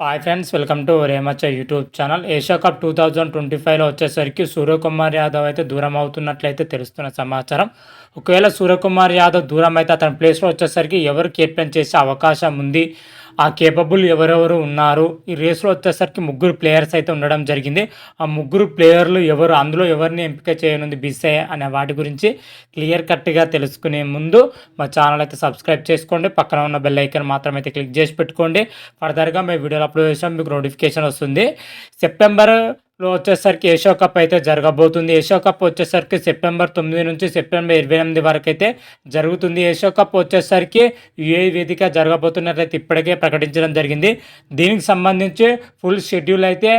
Hi friends welcome to రేమచ్చ YouTube channel Asia cup two thousand twenty ఫైవ్లో వచ్చేసరికి సూర్యకుమార్ యాదవ్ అయితే దూరం అవుతున్నట్లయితే తెలుస్తున్న సమాచారం. ఒకవేళ సూర్యకుమార్ యాదవ్ దూరం అయితే అతని ప్లేస్లో వచ్చేసరికి ఎవరు కెప్టెన్ చేసే అవకాశం ఉంది? ఆ కేపబుల్ ఎవరెవరు ఉన్నారు? ఈ రేస్లో వచ్చేసరికి ముగ్గురు ప్లేయర్స్ అయితే ఉండడం జరిగింది. ఆ ముగ్గురు ప్లేయర్లు ఎవరు? అందులో ఎవరిని ఎంపిక చేయనుంది బిసే అనే వాటి గురించి క్లియర్ కట్గా తెలుసుకునే ముందు మా ఛానల్ అయితే సబ్స్క్రైబ్ చేసుకోండి. పక్కన ఉన్న బెల్ ఐకన్ మాత్రం అయితే క్లిక్ చేసి పెట్టుకోండి. ఫర్దర్గా మేము వీడియోలు అప్లోడ్ చేసాం. మీకు నోటిఫికేషన్ వస్తుంది. సెప్టెంబర్ లో వచ్చేసరికి ఏషియా కప్ అయితే జరగబోతుంది. ఏషియా కప్ వచ్చేసరికి సెప్టెంబర్ తొమ్మిది నుంచి సెప్టెంబర్ ఇరవై ఎనిమిది వరకు అయితే జరుగుతుంది. ఏషియా కప్ వచ్చేసరికి యుఏ వేదిక జరగబోతున్నట్లయితే ఇప్పటికే ప్రకటించడం జరిగింది. దీనికి సంబంధించి ఫుల్ షెడ్యూల్ అయితే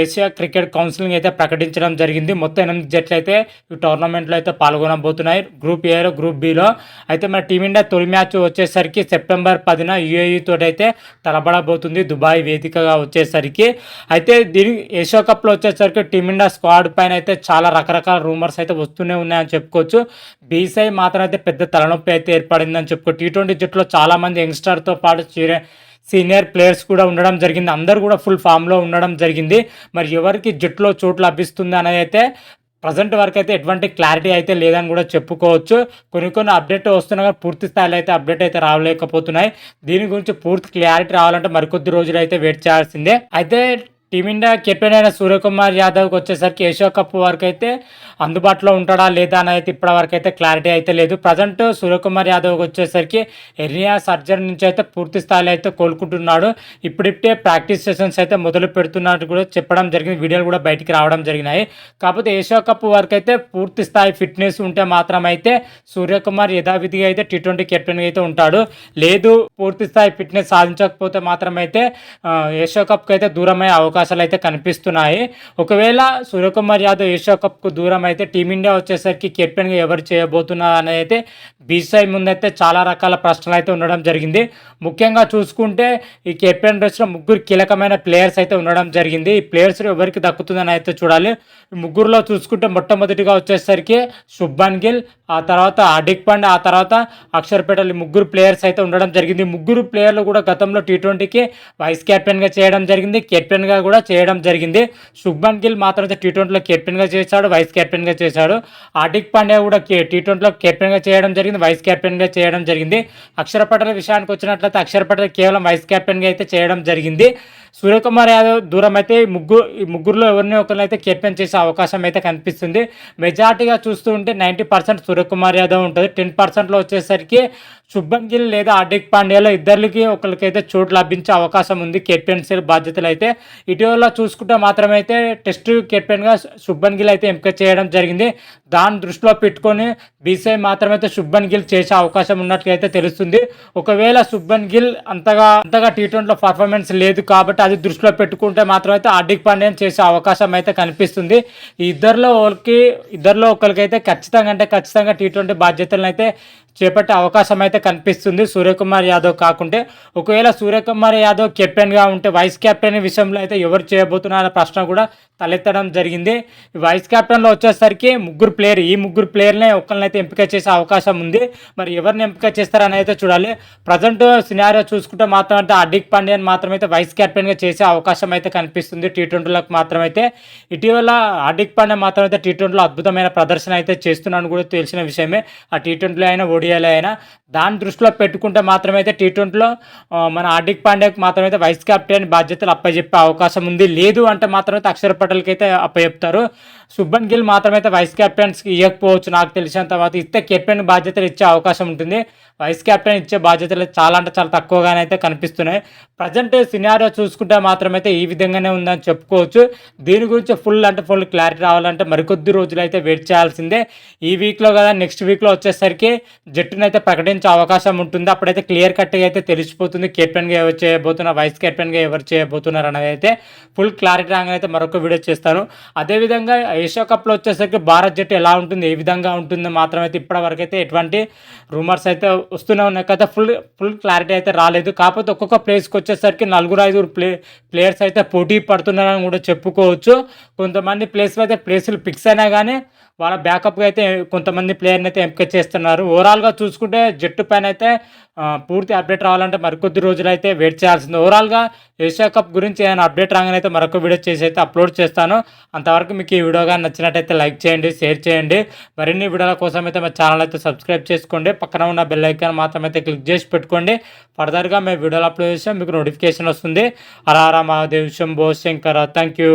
ఏషియా క్రికెట్ కౌన్సిలింగ్ అయితే ప్రకటించడం జరిగింది. మొత్తం ఎనిమిది జట్లు అయితే ఈ టోర్నమెంట్లో అయితే పాల్గొనబోతున్నాయి. గ్రూప్ ఏలో గ్రూప్ బిలో అయితే మన టీమిండియా తొలి మ్యాచ్ వచ్చేసరికి సెప్టెంబర్ పదిన యుఏఈతో అయితే తలబడబోతుంది. దుబాయ్ వేదికగా వచ్చేసరికి. అయితే దీని ఏషియా కప్లో వచ్చేసరికి టీమిండియా స్క్వాడ్ పైన అయితే చాలా రకరకాల రూమర్స్ అయితే వస్తూనే ఉన్నాయని చెప్పుకోవచ్చు. బీసీఐ మాత్రం అయితే పెద్ద తలనొప్పి అయితే ఏర్పడిందని చెప్పుకో టీ ట్వంటీ జట్టులో చాలామంది యంగ్స్టర్తో పాటు చీరే సీనియర్ ప్లేయర్స్ కూడా ఉండడం జరిగింది. అందరు కూడా ఫుల్ ఫామ్లో ఉండడం జరిగింది. మరి ఎవరికి జట్టులో చోటు లభిస్తుంది అనేది అయితే ప్రజెంట్ వరకు అయితే ఎటువంటి క్లారిటీ అయితే లేదని కూడా చెప్పుకోవచ్చు. కొన్ని కొన్ని అప్డేట్ వస్తున్నా కానీ పూర్తి స్థాయిలో అయితే అప్డేట్ అయితే రావలేకపోతున్నాయి దీని గురించి పూర్తి క్లారిటీ రావాలంటే మరికొద్ది రోజులు అయితే వెయిట్ చేయాల్సిందే. అయితే టీమిండియా కెప్టెన్ అయిన సూర్యకుమార్ యాదవ్కి వచ్చేసరికి ఏషియా కప్ వరకు అయితే అందుబాటులో ఉంటాడా లేదా అనేది అయితే ఇప్పటి వరకు అయితే క్లారిటీ అయితే లేదు. ప్రజెంట్ సూర్యకుమార్ యాదవ్కి వచ్చేసరికి ఎర్నియా సర్జరీ నుంచి అయితే పూర్తి స్థాయిలో అయితే కోలుకుంటున్నాడు. ఇప్పుడిప్పుడే ప్రాక్టీస్ సెషన్స్ అయితే మొదలు పెడుతున్నట్టు కూడా చెప్పడం జరిగింది. వీడియోలు కూడా బయటికి రావడం జరిగినాయి. కాకపోతే ఏషియా కప్ వరకు అయితే పూర్తి స్థాయి ఫిట్నెస్ ఉంటే మాత్రం అయితే సూర్యకుమార్ యథావిధిగా అయితే టీ ట్వంటీ కెప్టెన్గా అయితే ఉంటాడు. లేదు పూర్తి స్థాయి ఫిట్నెస్ సాధించకపోతే మాత్రం అయితే ఏషియా కప్కి అయితే దూరమయ్యే అవకాశం అవకాశాలు అయితే కనిపిస్తున్నాయి. ఒకవేళ సూర్యకుమార్ యాదవ్ ఏషియా కప్కు దూరం అయితే టీమిండియా వచ్చేసరికి కెప్టెన్గా ఎవరు చేయబోతున్నారు అనేది అయితే బీసీఐ ముందైతే చాలా రకాల ప్రశ్నలు అయితే ఉండడం జరిగింది. ముఖ్యంగా చూసుకుంటే ఈ కెప్టెన్ రేస్లో ముగ్గురు కీలకమైన ప్లేయర్స్ అయితే ఉండడం జరిగింది. ఈ ప్లేయర్స్ ఎవరికి దక్కుతుందని అయితే చూడాలి. ముగ్గురులో చూసుకుంటే మొట్టమొదటిగా వచ్చేసరికి శుభన్ గిల్ ఆ తర్వాత అడిక్ పండ్ ఆ తర్వాత అక్షర్ పటేల్ ముగ్గురు ప్లేయర్స్ అయితే ఉండడం జరిగింది. ముగ్గురు ప్లేయర్లు కూడా గతంలో టీ ట్వంటీకి వైస్ కెప్టెన్గా చేయడం జరిగింది. కెప్టెన్గా కూడా చేయడం జరిగింది. శుభ్మన్ గిల్ మాత్రం టీ ట్వంటీలో కెప్టెన్గా చేశాడు వైస్ కెప్టెన్గా చేశాడు. హార్దిక్ పాండ్యా కూడా టీ ట్వంటీలో కెప్టెన్గా చేయడం జరిగింది వైస్ కెప్టెన్గా చేయడం జరిగింది. అక్షర పటేల్ విషయానికి వచ్చినట్లయితే అక్షర పటేల్ కేవలం వైస్ కెప్టెన్గా అయితే చేయడం జరిగింది. సూర్యకుమార్ యాదవ్ దూరం అయితే ముగ్గురు ఈ ముగ్గురులో ఎవరిని ఒకరిని అయితే కెప్టెన్ చేసే అవకాశం అయితే కనిపిస్తుంది. మెజార్టీగా చూస్తూ ఉంటే నైంటీ పర్సెంట్ సూర్యకుమార్ యాదవ్ ఉంటుంది. టెన్ పర్సెంట్లో వచ్చేసరికి శుభన్ గిల్ లేదా హార్దిక్ పాండ్యాలో ఇద్దరికి ఒకరికైతే చోటు లభించే అవకాశం ఉంది కెప్టెన్సీ బాధ్యతలు అయితే ఇటీవల చూసుకుంటే మాత్రమైతే టెస్ట్ కెప్టెన్గా శుభన్ గిల్ అయితే ఎంపిక చేయడం జరిగింది. దాన్ని దృష్టిలో పెట్టుకొని బీసీఐ మాత్రమైతే శుభన్ గిల్ చేసే అవకాశం ఉన్నట్లయితే తెలుస్తుంది. ఒకవేళ శుభన్ గిల్ అంతగా అంతగా టీ ట్వంటీలో పర్ఫార్మెన్స్ లేదు కాబట్టి అది దృష్టిలో పెట్టుకుంటే మాత్రం అయితే హార్దిక్ పాండ్యాని చేసే అవకాశం అయితే కనిపిస్తుంది. ఇద్దరిలో ఒకరికి ఇద్దరిలో ఒకరికైతే ఖచ్చితంగా అంటే ఖచ్చితంగా టీ ట్వంటీ బాధ్యతలను అయితే చేపట్టే అవకాశం అయితే కనిపిస్తుంది. సూర్యకుమార్ యాదవ్ కాకుంటే ఒకవేళ సూర్యకుమార్ యాదవ్ కెప్టెన్గా ఉంటే వైస్ కెప్టెన్ విషయంలో అయితే ఎవరు చేయబోతున్నారన్న ప్రశ్న కూడా తలెత్తడం జరిగింది. ఈ వైస్ కెప్టెన్లో వచ్చేసరికి ముగ్గురు ప్లేయర్ ఈ ముగ్గురు ప్లేయర్నే ఒకరిని అయితే ఎంపిక చేసే అవకాశం ఉంది. మరి ఎవరిని ఎంపిక చేస్తారని అయితే చూడాలి. ప్రజెంట్ సినారియో చూసుకుంటే మాత్రం అయితే హార్దిక్ పాండ్యాని మాత్రమైతే వైస్ కెప్టెన్గా చేసే అవకాశం అయితే కనిపిస్తుంది. టీ ట్వంటీలకు మాత్రమైతే ఇటీవల హార్దిక్ పాండ్యా మాత్రం అయితే టీ ట్వంటీలో అద్భుతమైన ప్రదర్శన అయితే చేస్తున్నాను కూడా తెలిసిన విషయమే. ఆ టీ ట్వంటీలో అయినా ఓడియాలో అయినా దాన్ని దృష్టిలో పెట్టుకుంటే మాత్రమైతే టీ ట్వంటీలో మన హార్దిక్ పాండ్యాకి మాత్రమైతే వైస్ కెప్టెన్ బాధ్యతలు అప్పచెప్పే అవకాశం ఉంది. లేదు అంటే మాత్రమైతే అక్షర్ పటేల్కి అయితే అప్పచెప్తారు శుభన్ గిల్ మాత్రమైతే వైస్ కెప్టెన్స్కి ఇవ్వకపోవచ్చు నాకు తెలిసిన తర్వాత ఇస్తే కెప్టెన్ బాధ్యతలు ఇచ్చే అవకాశం ఉంటుంది. వైస్ కెప్టెన్ ఇచ్చే బాధ్యతలు చాలా అంటే చాలా తక్కువగానే అయితే కనిపిస్తున్నాయి. ప్రజెంట్ సినారియో చూసుకుంటే మాత్రమైతే ఈ విధంగానే ఉందని చెప్పుకోవచ్చు. దీని గురించి ఫుల్ అంటే ఫుల్ క్లారిటీ రావాలంటే మరికొద్ది రోజులు అయితే వెయిట్ చేయాల్సిందే. ఈ వీక్లో కదా నెక్స్ట్ వీక్లో వచ్చేసరికి జట్టును అయితే ప్రకటించే అవకాశం ఉంటుంది. అప్పుడైతే క్లియర్ కట్గా అయితే తెలిసిపోతుంది. కెప్టెన్గా ఎవరు చేయబోతున్నారు వైస్ కెప్టెన్గా ఎవరు చేయబోతున్నారు అనేది అయితే ఫుల్ క్లారిటీ రాగానే అయితే మరొక వీడియో చేస్తాను. అదేవిధంగా ఏషియా కప్లో వచ్చేసరికి భారత్ జట్టు ఎలా ఉంటుంది ఏ విధంగా ఉంటుంది మాత్రమైతే ఇప్పటివరకు అయితే ఎటువంటి రూమర్స్ అయితే వస్తూనే ఉన్నాయి. కదా ఫుల్ ఫుల్ క్లారిటీ అయితే రాలేదు. కాకపోతే ఒక్కొక్క ప్లేస్కి వచ్చేసరికి నలుగురు ఐదుగురు ప్లే ప్లేయర్స్ అయితే పోటీ పడుతున్నారని కూడా చెప్పుకోవచ్చు. కొంతమంది ప్లేస్లో అయితే ప్లేసులు ఫిక్స్ అయినా కానీ వాళ్ళ బ్యాకప్గా అయితే కొంతమంది ప్లేయర్ని అయితే ఎంపిక చేస్తున్నారు. ఓవరాల్గా చూసుకుంటే జట్టు పైన అయితే పూర్తి అప్డేట్ రావాలంటే మరికొద్ది రోజులు అయితే వెయిట్ చేయాల్సింది. ఓవరాల్గా ఏషియా కప్ గురించి ఏదైనా అప్డేట్ రాగానే అయితే మరొక వీడియో చేసి అయితే అప్లోడ్ చేస్తాను. అంతవరకు మీకు ఈ వీడియో కానీ నచ్చినట్టయితే లైక్ చేయండి షేర్ చేయండి. మరిన్ని వీడియోల కోసం అయితే మా ఛానల్ అయితే సబ్స్క్రైబ్ చేసుకోండి. పక్కన ఉన్న బెల్ ఐకాన్ మాత్రం అయితే క్లిక్ చేసి పెట్టుకోండి. ఫర్దర్గా మేము వీడియోలు అప్లోడ్ చేసాం మీకు నోటిఫికేషన్ వస్తుంది. Hara Mahadev Shambho Shankara thank you